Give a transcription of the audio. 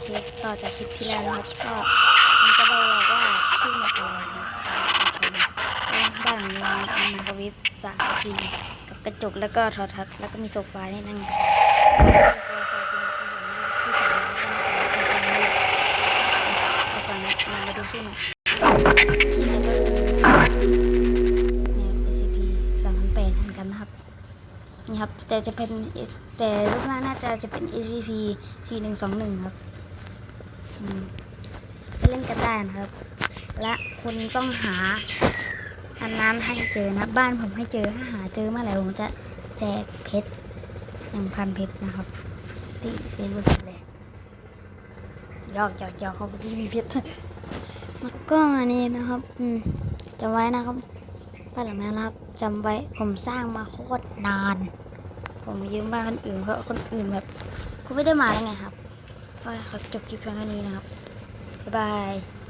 เคต่อจากคลิปที่แล้วนะครับก็มันจะบอกว่าชื่อมปอะไรนะครับบ้านหลังนี้มันกระวิบสามสี่กับกระจกแล้วก็ทรทัศน์แล้วก็มีโซฟาให้นั่งเอาก่อนนะมาดูชื่อหน่อยนี่ครับแต่จะเป็นแต่รูปหน้าน่าจะจะเป็น SVP 4121 ครับ ไปเล่นกันได้นะครับ และคุณต้องหาอันนั้นให้เจอนะบ้านผมให้เจอถ้าหาเจอเมื่อไหร่ผมจะแจกเพชรหนึ่งพันเพชรนะครับที่เฟซบุ๊กเลยยอกยอกยอกเขาที่มีเพชรแล้วก็อันนี้นะครับ อืมจำไว้นะครับบ้านหลังนั้นนะครับจำไว้ผมสร้างมาโคตรนาน ผมยืมบ้านคนอื่นเพราะคนอื่นแบบก็ไม่ได้มาแล้วไงครับ ก็ขอจบคลิปเพียงแค่นี้นะครับ บ๊ายบาย